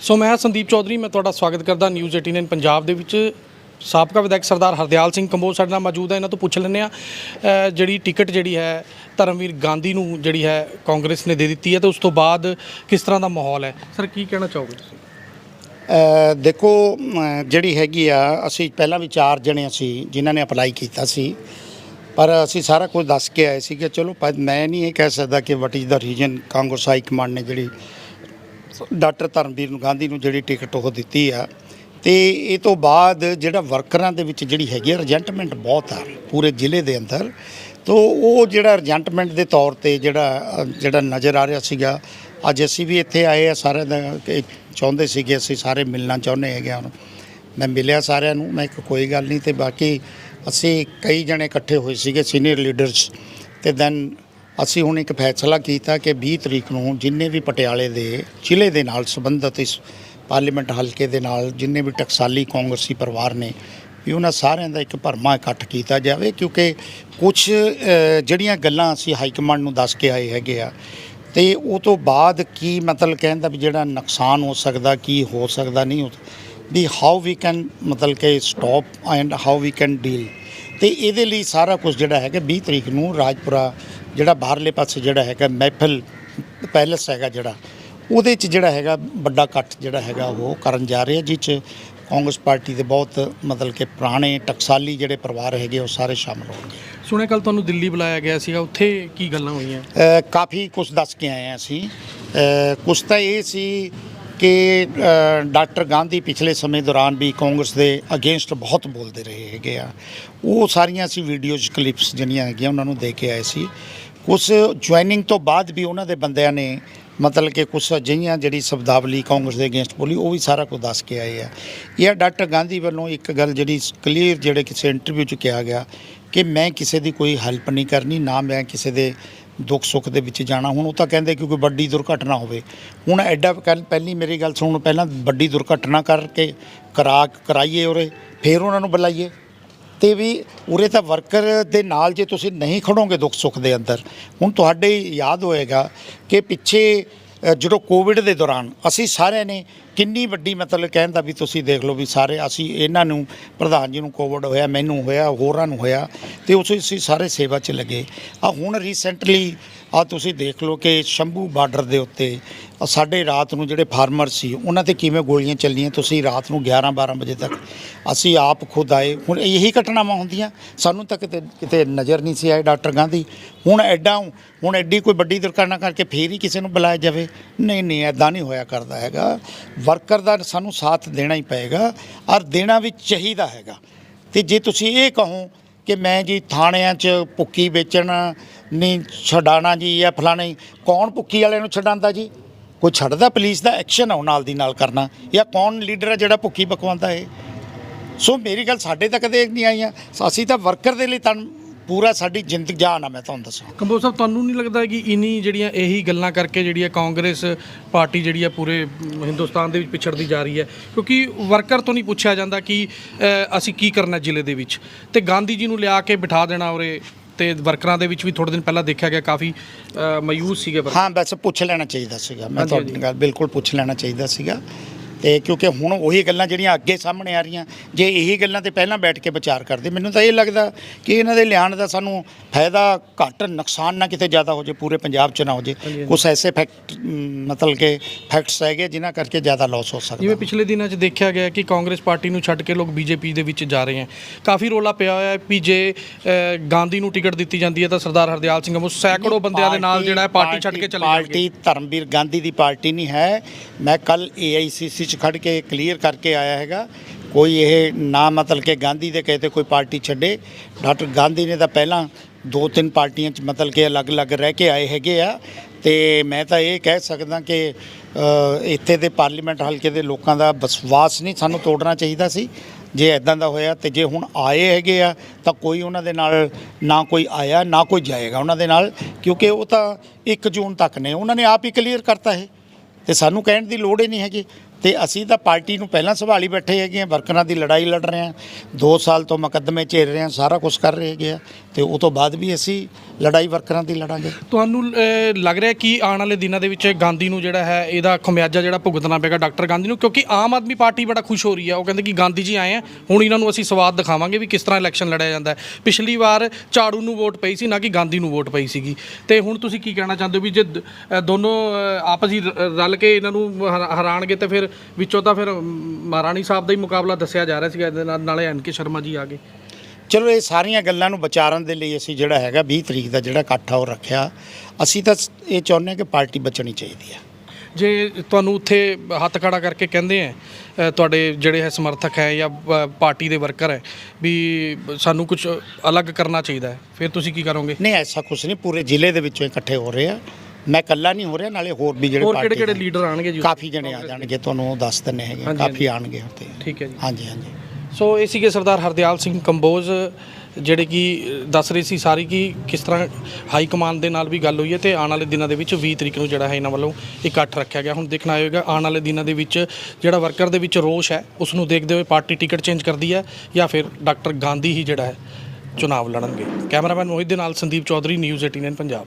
ਸੋ ਮੈਂ ਸੰਦੀਪ ਚੌਧਰੀ, ਮੈਂ ਤੁਹਾਡਾ ਸਵਾਗਤ ਕਰਦਾ ਨਿਊਜ਼ 18 ਪੰਜਾਬ ਦੇ ਵਿੱਚ। ਸਾਬਕਾ ਵਿਧਾਇਕ ਸਰਦਾਰ ਹਰਦਿਆਲ ਸਿੰਘ ਕੰਬੋਜ ਸਾਡੇ ਨਾਲ ਮੌਜੂਦ ਹੈ। ਇਹਨਾਂ ਤੋਂ ਪੁੱਛ ਲੈਂਦੇ ਆ ਜਿਹੜੀ ਟਿਕਟ ਜਿਹੜੀ ਹੈ, ਧਰਮਵੀਰ ਗਾਂਧੀ ਨੂੰ ਜਿਹੜੀ ਹੈ, ਕਾਂਗਰਸ ਨੇ ਦੇ ਦਿੱਤੀ ਹੈ ਤੇ ਉਸ ਤੋਂ ਬਾਅਦ ਕਿਸ ਤਰ੍ਹਾਂ ਦਾ ਮਾਹੌਲ ਹੈ? ਸਰ, ਕੀ ਕਹਿਣਾ ਚਾਹੋਗੇ ਤੁਸੀਂ? ਦੇਖੋ ਜਿਹੜੀ ਹੈਗੀ ਆ, ਅਸੀਂ ਪਹਿਲਾਂ ਵੀ ਚਾਰ ਜਣੇ ਅਸੀਂ, ਜਿਨ੍ਹਾਂ ਨੇ ਅਪਲਾਈ ਕੀਤਾ ਸੀ, ਪਰ ਅਸੀਂ ਸਾਰਾ ਕੁਝ ਦੱਸ ਕੇ ਆਏ ਸੀ ਕਿ ਚਲੋ, ਪਰ ਮੈਂ ਨਹੀਂ ਇਹ ਕਹਿ ਸਕਦਾ ਕਿ what is the reason Congress high command ਨੇ ਜਿਹੜੀ ਡਾਕਟਰ ਧਰਮਵੀਰ ਨੂੰ ਗਾਂਧੀ ਨੂੰ ਜਿਹੜੀ ਟਿਕਟ ਉਹ ਦਿੱਤੀ ਆ, ਤੇ ਇਹ ਤੋਂ ਬਾਅਦ ਜਿਹੜਾ ਵਰਕਰਾਂ ਦੇ ਵਿੱਚ ਜਿਹੜੀ ਹੈਗੀ ਆ ਰਜੈਂਟਮੈਂਟ ਬਹੁਤ ਆ ਪੂਰੇ ਜ਼ਿਲ੍ਹੇ ਦੇ ਅੰਦਰ, ਤੋ ਉਹ ਜਿਹੜਾ ਰਜੈਂਟਮੈਂਟ ਦੇ ਤੌਰ ਤੇ ਜਿਹੜਾ ਜਿਹੜਾ ਨਜ਼ਰ ਆ ਰਿਹਾ ਸੀਗਾ, ਅੱਜ ਅਸੀਂ ਵੀ ਇੱਥੇ ਆਏ ਆ ਸਾਰੇ ਦਾ ਚਾਹੁੰਦੇ ਸੀਗੇ ਅਸੀਂ ਸਾਰੇ ਮਿਲਣਾ ਚਾਹੁੰਦੇ ਹੈਗੇ ਹੁਣ। ਮੈਂ ਮਿਲਿਆ ਸਾਰਿਆਂ ਨੂੰ, ਮੈਂ ਕਿਹਾ ਕੋਈ ਗੱਲ ਨਹੀਂ, ਤੇ ਬਾਕੀ ਅਸੀਂ ਕਈ ਜਣੇ ਇਕੱਠੇ ਹੋਏ ਸੀਗੇ ਸੀਨੀਅਰ ਲੀਡਰਸ ਤੇ ਦੈਨ ਅਸੀਂ ਹੁਣ ਇੱਕ ਫੈਸਲਾ ਕੀਤਾ ਕਿ 20 ਤਰੀਕ ਨੂੰ ਜਿੰਨੇ ਵੀ ਪਟਿਆਲੇ ਦੇ ਜ਼ਿਲ੍ਹੇ ਦੇ ਨਾਲ ਸੰਬੰਧਿਤ ਇਸ ਪਾਰਲੀਮੈਂਟ ਹਲਕੇ ਦੇ ਨਾਲ ਜਿੰਨੇ ਵੀ ਟਕਸਾਲੀ ਕਾਂਗਰਸੀ ਪਰਿਵਾਰ ਨੇ, ਵੀ ਉਹਨਾਂ ਸਾਰਿਆਂ ਦਾ ਇੱਕ ਭਰਮਾ ਇਕੱਠ ਕੀਤਾ ਜਾਵੇ, ਕਿਉਂਕਿ ਕੁਝ ਜਿਹੜੀਆਂ ਗੱਲਾਂ ਅਸੀਂ ਹਾਈ ਕਮਾਂਡ ਨੂੰ ਦੱਸ ਕੇ ਆਏ ਹੈਗੇ ਆ, ਤੇ ਉਹ ਤੋਂ ਬਾਅਦ ਕੀ ਮਤਲਬ ਕਹਿੰਦਾ ਵੀ ਜਿਹੜਾ ਨੁਕਸਾਨ ਹੋ ਸਕਦਾ, ਕੀ ਹੋ ਸਕਦਾ, ਨਹੀਂ ਹੋ ਵੀ ਹਾਊ ਵੀ ਕੈਨ ਮਤਲਬ ਕਿ stop and how we can deal ਤੇ ਇਹਦੇ ਲਈ ਸਾਰਾ ਕੁਝ ਜਿਹੜਾ ਹੈਗਾ 20 ਤਰੀਕ ਨੂੰ ਰਾਜਪੁਰਾ ਜਿਹੜਾ ਬਾਹਰਲੇ ਪਾਸੇ ਜਿਹੜਾ ਹੈਗਾ ਮਹਿਫਲ ਪੈਲਸ ਹੈਗਾ ਜਿਹੜਾ ਉਹਦੇ 'ਚ ਜਿਹੜਾ ਹੈਗਾ ਵੱਡਾ ਇਕੱਠ ਜਿਹੜਾ ਹੈਗਾ ਉਹ ਕਰਨ ਜਾ ਰਹੇ ਆ 'ਚ ਕਾਂਗਰਸ ਪਾਰਟੀ ਦੇ ਬਹੁਤ ਮਤਲਬ ਕਿ ਪੁਰਾਣੇ ਟਕਸਾਲੀ ਜਿਹੜੇ ਪਰਿਵਾਰ ਹੈਗੇ ਉਹ ਸਾਰੇ ਸ਼ਾਮਲ ਹੋਣਗੇ। ਸੁਣਿਆ ਕੱਲ ਤੁਹਾਨੂੰ ਦਿੱਲੀ ਬੁਲਾਇਆ ਗਿਆ ਸੀਗਾ ਉੱਥੇ ਕੀ ਗੱਲਾਂ ਹੋਈਆਂ? ਕਾਫੀ ਕੁਝ ਦੱਸ ਕੇ ਆਏ ਹਾਂ ਅਸੀਂ। ਕੁਝ ਤਾਂ ਇਹ ਸੀ ਕਿ ਡਾਕਟਰ ਗਾਂਧੀ ਪਿਛਲੇ ਸਮੇਂ ਦੌਰਾਨ ਵੀ ਕਾਂਗਰਸ ਦੇ ਅਗੇਂਸਟ ਬਹੁਤ ਬੋਲਦੇ ਰਹੇ ਹੈਗੇ ਆ। ਉਹ ਸਾਰੀਆਂ ਅਸੀਂ ਵੀਡੀਓਜ਼ ਕਲਿੱਪਸ ਜਿਹੜੀਆਂ ਹੈਗੀਆਂ ਉਹਨਾਂ ਨੂੰ ਦੇ ਕੇ ਆਏ ਸੀ। ਕੁਝ ਜੁਆਇਨਿੰਗ ਤੋਂ ਬਾਅਦ ਵੀ ਉਹਨਾਂ ਦੇ ਬੰਦਿਆਂ ਨੇ ਮਤਲਬ ਕਿ ਕੁਝ ਅਜਿਹੀਆਂ ਜਿਹੜੀ ਸ਼ਬਦਾਵਲੀ ਕਾਂਗਰਸ ਦੇ ਅਗੇਂਸਟ ਬੋਲੀ, ਉਹ ਵੀ ਸਾਰਾ ਕੁਝ ਦੱਸ ਕੇ ਆਏ ਆ। ਇਹ ਡਾਕਟਰ ਗਾਂਧੀ ਵੱਲੋਂ ਇੱਕ ਗੱਲ ਜਿਹੜੀ ਕਲੀਅਰ ਜਿਹੜੇ ਕਿਸੇ ਇੰਟਰਵਿਊ 'ਚ ਕਿਹਾ ਗਿਆ ਕਿ ਮੈਂ ਕਿਸੇ ਦੀ ਕੋਈ ਹੈਲਪ ਨਹੀਂ ਕਰਨੀ, ਨਾ ਮੈਂ ਕਿਸੇ ਦੇ ਦੁੱਖ ਸੁੱਖ ਦੇ ਵਿੱਚ ਜਾਣਾ। ਹੁਣ ਉਹ ਤਾਂ ਕਹਿੰਦੇ ਕਿ ਕੋਈ ਵੱਡੀ ਦੁਰਘਟਨਾ ਹੋਵੇ। ਹੁਣ ਐਡਾ ਕੱਲ ਪਹਿਲੀ ਮੇਰੀ ਗੱਲ ਸੁਣੋ, ਪਹਿਲਾਂ ਵੱਡੀ ਦੁਰਘਟਨਾ ਕਰਕੇ ਕਰਾ, ਕਰਾਈਏ ਉਰੇ, ਫਿਰ ਉਹਨਾਂ ਨੂੰ ਬੁਲਾਈਏ। ਤੇ ਵੀ ਉਰੇ ਤਾਂ ਵਰਕਰ ਦੇ ਨਾਲ ਜੇ ਤੁਸੀਂ ਨਹੀਂ ਖੜੋਗੇ ਦੁੱਖ ਸੁੱਖ ਦੇ ਅੰਦਰ, ਹੁਣ ਤੁਹਾਡੇ ਯਾਦ ਹੋਏਗਾ ਕਿ ਪਿੱਛੇ ਜਦੋਂ ਕੋਵਿਡ ਦੇ ਦੌਰਾਨ ਅਸੀਂ ਸਾਰਿਆਂ ਨੇ ਕਿੰਨੀ ਵੱਡੀ ਮਤਲਬ ਕਹਿਣ ਦਾ ਵੀ ਤੁਸੀਂ ਦੇਖ ਲਓ ਵੀ ਸਾਰੇ ਅਸੀਂ ਇਹਨਾਂ ਨੂੰ, ਪ੍ਰਧਾਨ ਜੀ ਨੂੰ ਕੋਵਿਡ ਹੋਇਆ, ਮੈਨੂੰ ਹੋਇਆ, ਹੋਰਾਂ ਨੂੰ ਹੋਇਆ ਤੇ ਉਸ ਅਸੀਂ ਸਾਰੇ ਸੇਵਾ 'ਚ ਲੱਗੇ। ਆ ਹੁਣ ਰੀਸੈਂਟਲੀ ਆ ਤੁਸੀਂ ਦੇਖ ਲਓ ਕਿ ਸ਼ੰਭੂ ਬਾਰਡਰ ਦੇ ਉੱਤੇ ਸਾਡੇ ਰਾਤ ਨੂੰ ਜਿਹੜੇ ਫਾਰਮਰ ਸੀ, ਉਹਨਾਂ ਤੇ ਕਿਵੇਂ ਗੋਲੀਆਂ ਚੱਲੀਆਂ, ਤੁਸੀਂ ਰਾਤ ਨੂੰ 11 12 ਵਜੇ ਤੱਕ ਅਸੀਂ ਆਪ ਖੁਦ ਆਏ। ਹੁਣ ਇਹੀ ਘਟਨਾਵਾਂ ਹੁੰਦੀਆਂ, ਸਾਨੂੰ ਤਾਂ ਕਿਤੇ ਕਿਤੇ ਨਜ਼ਰ ਨਹੀਂ ਸੀ ਆਏ ਡਾਕਟਰ ਗਾਂਧੀ। ਹੁਣ ਐਡਾ ਹੁਣ ਐਡੀ ਕੋਈ ਵੱਡੀ ਦੁਰਘਟਨਾ ਕਰਕੇ ਫੇਰ ਹੀ ਕਿਸੇ ਨੂੰ ਬੁਲਾਇਆ ਜਾਵੇ। ਨਹੀਂ ਨਹੀਂ, ਐਦਾਂ ਨਹੀਂ ਹੋਇਆ ਕਰਦਾ ਹੈਗਾ। ਵਰਕਰ ਦਾ ਸਾਨੂੰ ਸਾਥ ਦੇਣਾ ਹੀ ਪਏਗਾ, ਔਰ ਦੇਣਾ ਵੀ ਚਾਹੀਦਾ ਹੈਗਾ। ਤੇ ਜੇ ਤੁਸੀਂ ਇਹ ਕਹੋ ਕਿ ਮੈਂ ਜੀ ਥਾਣਿਆਂ 'ਚ ਭੁੱਕੀ ਵੇਚਣ ਨਹੀਂ, ਛਡਾਣਾ ਜੀ ਜਾਂ ਫਲਾਣੇ, ਕੌਣ ਭੁੱਕੀ ਵਾਲਿਆਂ ਨੂੰ ਛਡਾਉਂਦਾ ਜੀ? ਕੋਈ ਛੱਡਦਾ ਪੁਲਿਸ ਦਾ ਐਕਸ਼ਨ ਆ ਉਹ ਨਾਲ ਦੀ ਨਾਲ ਕਰਨਾ, ਜਾਂ ਕੌਣ ਲੀਡਰ ਹੈ ਜਿਹੜਾ ਭੁੱਕੀ ਪਕਵਾਉਂਦਾ ਹੈ ਸੋ ਮੇਰੀ ਗੱਲ ਸਾਡੇ ਤੱਕ ਦੇ ਨਹੀਂ ਆਈਆਂ ਅਸੀਂ ਤਾਂ ਵਰਕਰ ਦੇ ਲਈ ਤਾਂ ਪੂਰਾ ਸਾਡੀ ਜ਼ਿੰਦਗੀ ਜਾਨ ਆ, ਮੈਂ ਤੁਹਾਨੂੰ ਦੱਸਾਂ। ਕੰਬੋ ਸਾਹਿਬ, ਤੁਹਾਨੂੰ ਨਹੀਂ ਲੱਗਦਾ ਕਿ ਇਨੀ ਜਿਹੜੀਆਂ ਇਹੀ ਗੱਲਾਂ ਕਰਕੇ ਜਿਹੜੀ ਆ ਕਾਂਗਰਸ ਪਾਰਟੀ ਜਿਹੜੀ ਆ ਪੂਰੇ ਹਿੰਦੁਸਤਾਨ ਦੇ ਵਿੱਚ ਪਿਛੜਦੀ ਜਾ ਰਹੀ ਹੈ? ਕਿਉਂਕਿ ਵਰਕਰ ਤੋਂ ਨਹੀਂ ਪੁੱਛਿਆ ਜਾਂਦਾ ਕਿ ਅਸੀਂ ਕੀ ਕਰਨਾ ਜ਼ਿਲ੍ਹੇ ਦੇ ਵਿੱਚ? ਤੇ ਗਾਂਧੀ ਜੀ ਨੂੰ ਲਿਆ ਕੇ ਬਿਠਾ ਦੇਣਾ ਉਰੇ ਤੇ ਵਰਕਰਾਂ ਦੇ ਵਿੱਚ ਵੀ ਥੋੜੇ ਦਿਨ ਪਹਿਲਾਂ ਦੇਖਿਆ ਗਿਆ ਕਾਫੀ ਅ, ਮਾਯੂਸ ਸੀਗੇ ਵਰਕਰ। ਹਾਂ ਬਸ ਪੁੱਛ ਲੈਣਾ ਚਾਹੀਦਾ ਸੀਗਾ। ਮੈਂ ਤੁਹਾਡੀ। ਗੱਲ ਬਿਲਕੁਲ ਪੁੱਛ ਲੈਣਾ ਚਾਹੀਦਾ ਸੀਗਾ। ਤੇ ਕਿਉਂਕਿ ਹੁਣ ਉਹੀ ਗੱਲਾਂ ਜਿਹੜੀਆਂ ਅੱਗੇ ਸਾਹਮਣੇ ਆ ਰਹੀਆਂ ਜੇ ਇਹੀ ਗੱਲਾਂ ਤੇ ਪਹਿਲਾਂ ਬੈਠ ਕੇ ਵਿਚਾਰ ਕਰਦੇ ਮੈਨੂੰ ਤਾਂ ਇਹ ਲੱਗਦਾ ਕਿ ਇਹਨਾਂ ਦੇ ਲਿਆਉਣ ਦਾ ਸਾਨੂੰ ਫਾਇਦਾ ਘੱਟ ਨੁਕਸਾਨ ਨਾ ਕਿਤੇ ਜ਼ਿਆਦਾ ਹੋ ਜੇ ਪੂਰੇ ਪੰਜਾਬ 'ਚ ਨਾ ਹੋ ਜੇ। ਕੁਝ ਐਸੇ ਫੈਕਟ ਮਤਲਬ ਕਿ ਫੈਕਟਸ ਹੈਗੇ ਜਿਨ੍ਹਾਂ ਕਰਕੇ ਜ਼ਿਆਦਾ ਲਾਸ ਹੋ ਜਿਵੇਂ ਸਕਦਾ ਪਿਛਲੇ ਦਿਨਾਂ 'ਚ ਦੇਖਿਆ ਗਿਆ ਕਿ ਕਾਂਗਰਸ ਪਾਰਟੀ ਨੂੰ ਛੱਡ ਕੇ ਲੋਕ ਬੀਜੇਪੀ ਦੇ ਵਿੱਚ ਜਾ ਰਹੇ ਹਨ ਕਾਫੀ ਰੋਲਾ ਪਿਆ ਹੋਇਆ ਹੈ ਵੀ ਜੇ ਗਾਂਧੀ ਨੂੰ ਟਿਕਟ ਦਿੱਤੀ ਜਾਂਦੀ ਹੈ ਤਾਂ ਸਰਦਾਰ ਹਰਦਿਆਲ ਸਿੰਘ ਉਹ ਸੈਂਕੜੋ ਬੰਦਿਆਂ ਦੇ ਨਾਲ ਜਿਹੜਾ ਹੈ ਪਾਰਟੀ ਛੱਡ ਕੇ ਚਲੇ ਜਾਣਗੇ। ਪਾਰਟੀ ਧਰਮਵੀਰ ਗਾਂਧੀ ਦੀ ਪਾਰਟੀ ਨਹੀਂ ਹੈ। ਮੈਂ ਕੱਲ ਏਆਈਸੀਸੀ ਚ ਖੜ ਕੇ ਕਲੀਅਰ ਕਰਕੇ ਆਇਆ ਹੈਗਾ। ਕੋਈ ਇਹ ਨਾ ਮਤਲਬ ਕਿ ਗਾਂਧੀ ਦੇ ਕਹੇ ਤੇ ਕੋਈ ਪਾਰਟੀ ਛੱਡੇ। ਡਾਕਟਰ ਗਾਂਧੀ ਨੇ ਤਾਂ ਪਹਿਲਾਂ ਦੋ ਤਿੰਨ ਪਾਰਟੀਆਂ ਚ ਮਤਲਬ ਕਿ ਅਲੱਗ-ਅਲੱਗ ਰਹਿ ਕੇ ਆਏ ਹੈਗੇ ਆ। ਤੇ ਮੈਂ ਤਾਂ ਇਹ ਕਹਿ ਸਕਦਾ ਕਿ ਇੱਥੇ ਦੇ ਪਾਰਲੀਮੈਂਟ ਹਲਕੇ ਦੇ ਲੋਕਾਂ ਦਾ ਵਿਸ਼ਵਾਸ ਨਹੀਂ ਸਾਨੂੰ ਤੋੜਨਾ ਚਾਹੀਦਾ ਸੀ। ਜੇ ਇਦਾਂ ਦਾ ਹੋਇਆ ਤੇ ਜੇ ਹੁਣ ਆਏ ਹੈਗੇ ਆ, ਤਾਂ ਕੋਈ ਉਹਨਾਂ ਦੇ ਨਾਲ ਨਾ ਕੋਈ ਆਇਆ, ਨਾ ਕੋਈ ਜਾਏਗਾ ਉਹਨਾਂ ਦੇ ਨਾਲ। ਕਿਉਂਕਿ ਉਹ ਤਾਂ 1 ਜੂਨ ਤੱਕ ਨੇ। ਉਹਨਾਂ ਨੇ ਆਪ ਹੀ ਕਲੀਅਰ ਕਰਤਾ ਹੈ ਤੇ ਸਾਨੂੰ ਕਹਿਣ ਦੀ ਲੋੜ ਹੀ ਨਹੀਂ ਹੈਗੀ। ਤੇ ਅਸੀਂ ਤਾਂ ਪਾਰਟੀ ਨੂੰ ਪਹਿਲਾਂ ਸੰਭਾਲੀ ਬੈਠੇ ਹੈਗੇ ਆ ਵਰਕਰਾਂ ਦੀ ਲੜਾਈ ਲੜ ਰਹੇ ਹਾਂ 2 ਸਾਲ ਤੋਂ ਮੁਕੱਦਮੇ ਝੇਲ ਰਹੇ ਹਾਂ ਸਾਰਾ ਕੁਝ ਕਰ ਰਹੇ ਹੈਗੇ ਆ ਤੇ ਉਹ ਤੋਂ ਬਾਅਦ ਵੀ ਅਸੀਂ ਲੜਾਈ ਵਰਕਰਾਂ ਦੀ ਲੜਾਂਗੇ। ਤੁਹਾਨੂੰ ਅਹ, ਲੱਗ ਰਿਹਾ ਕਿ ਆਉਣ ਵਾਲੇ ਦਿਨਾਂ ਦੇ ਵਿੱਚ ਗਾਂਧੀ ਨੂੰ ਜਿਹੜਾ ਹੈ ਇਹਦਾ ਖਮਿਆਜਾ ਜਿਹੜਾ ਭੁਗਤਣਾ ਪਏਗਾ ਡਾਕਟਰ ਗਾਂਧੀ ਨੂੰ ਕਿਉਂਕਿ ਆਮ ਆਦਮੀ ਪਾਰਟੀ ਬੜਾ ਖੁਸ਼ ਹੋ ਰਹੀ ਹੈ। ਉਹ ਕਹਿੰਦੇ ਕਿ ਗਾਂਧੀ ਜੀ ਆਏ ਆ ਹੁਣ ਇਹਨਾਂ ਨੂੰ ਅਸੀਂ ਸਵਾਦ ਦਿਖਾਵਾਂਗੇ ਵੀ ਕਿਸ ਤਰ੍ਹਾਂ ਇਲੈਕਸ਼ਨ ਲੜਿਆ ਜਾਂਦਾ ਹੈ। ਪਿਛਲੀ ਵਾਰ ਝਾੜੂ ਨੂੰ ਵੋਟ ਪਈ ਸੀ ਨਾ ਕਿ ਗਾਂਧੀ ਨੂੰ ਵੋਟ ਪਈ ਸੀਗੀ। ਤੇ ਹੁਣ ਤੁਸੀਂ ਕੀ ਕਹਿਣਾ ਚਾਹੁੰਦੇ ਹੋ ਵੀ ਜੇ ਦ- ਅਹ, ਦੋਨੋਂ ਅਹ, ਆਪਸ ਹੀ ਰ- ਰਲ ਕੇ ਇਹਨਾਂ ਨੂੰ ਹਰਾ- ਹਰਾਣਗੇ ਤਾਂ ਫਿਰ ਵਿੱਚੋਂ ਤਾਂ ਫਿਰ ਮਹਾਰਾਣੀ ਸਾਹਿਬ ਦਾ ਹੀ ਮੁਕਾਬਲਾ ਦੱਸਿਆ ਜਾ ਰਿਹਾ ਸੀਗਾ ਇਹਦੇ ਨਾਲ ਨਾਲੇ ਐਨ ਕੇ ਸ਼ਰਮਾ ਜੀ ਆ ਗਏ। ਚਲੋ ਇਹ ਸਾਰੀਆਂ ਗੱਲਾਂ ਨੂੰ ਵਿਚਾਰਨ ਦੇ ਲਈ ਅਸੀਂ ਜਿਹੜਾ ਹੈਗਾ 20 ਤਰੀਕ ਦਾ ਜਿਹੜਾ ਇਕੱਠਾ ਉਹ ਰੱਖਿਆ। ਅਸੀਂ ਤਾਂ ਇਹ ਚਾਹੁੰਦੇ ਹਾਂ ਕਿ ਪਾਰਟੀ ਬਚਣੀ ਚਾਹੀਦੀ ਹੈ ਜੇ ਤੁਹਾਨੂੰ ਉੱਥੇ ਹੱਥ ਖੜਾ ਕਰਕੇ ਕਹਿੰਦੇ ਆ ਤੁਹਾਡੇ ਜਿਹੜੇ ਹੈ ਸਮਰਥਕ ਹੈ ਜਾਂ ਪਾਰਟੀ ਦੇ ਵਰਕਰ ਹੈ ਵੀ ਸਾਨੂੰ ਕੁਝ ਅਲੱਗ ਕਰਨਾ ਚਾਹੀਦਾ ਹੈ ਫਿਰ ਤੁਸੀਂ ਕੀ ਕਰੋਗੇ? ਨਹੀਂ ਐਸਾ ਕੁਝ ਨਹੀਂ ਪੂਰੇ ਜ਼ਿਲ੍ਹੇ ਦੇ ਵਿੱਚੋਂ ਇਕੱਠੇ ਹੋ ਰਹੇ ਆ। ਮੈਂ ਇਕੱਲਾ ਨਹੀਂ ਹੋ ਰਿਹਾ ਨਾਲੇ ਹੋਰ ਵੀ ਜਿਹੜੇ ਹੋਰ ਕਿਹੜੇ ਕਿਹੜੇ ਲੀਡਰ ਆਣਗੇ ਜੀ ਕਾਫੀ ਜਣੇ ਆ ਜਾਣਗੇ ਤੁਹਾਨੂੰ ਉਹ ਦੱਸ ਦਿੰਨੇ ਹੈਗੇ ਕਾਫੀ ਆਣਗੇ ਉੱਤੇ ਠੀਕ ਹੈ ਜੀ। ਹਾਂਜੀ ਹਾਂਜੀ। ਸੋ ਇਹ ਸੀਗੇ ਸਰਦਾਰ ਹਰਦਿਆਲ ਸਿੰਘ ਕੰਬੋਜ ਜਿਹੜੇ ਕਿ ਦੱਸ ਰਹੇ ਸੀ ਸਾਰੀ ਕਿ ਕਿਸ ਤਰ੍ਹਾਂ ਹਾਈ ਕਮਾਂਡ ਦੇ ਨਾਲ ਵੀ ਗੱਲ ਹੋਈ ਹੈ ਤੇ ਆਉਣ ਵਾਲੇ ਦਿਨਾਂ ਦੇ ਵਿੱਚ 20 ਤਰੀਕ ਨੂੰ ਜਿਹੜਾ ਹੈ ਇਹਨਾਂ ਵੱਲੋਂ ਇਕੱਠ ਰੱਖਿਆ ਗਿਆ। ਹੁਣ ਦੇਖਣਾ ਹੋਏਗਾ ਆਉਣ ਵਾਲੇ ਦਿਨਾਂ ਦੇ ਵਿੱਚ ਜਿਹੜਾ ਵਰਕਰ ਦੇ ਵਿੱਚ ਰੋਸ਼ ਹੈ ਉਸ ਨੂੰ ਦੇਖਦੇ ਹੋਏ ਪਾਰਟੀ ਟਿਕਟ ਚੇਂਜ ਕਰਦੀ ਹੈ ਜਾਂ ਫਿਰ ਡਾਕਟਰ ਗਾਂਧੀ ਹੀ ਜਿਹੜਾ ਹੈ ਚੁਣਾਵ ਲੜਨਗੇ। ਕੈਮਰਾਮੈਨ ਮੋਹਿਤ ਦੇ ਨਾਲ ਸੰਦੀਪ ਚੌਧਰੀ ਨਿਊਜ਼ 18 ਪੰਜਾਬ।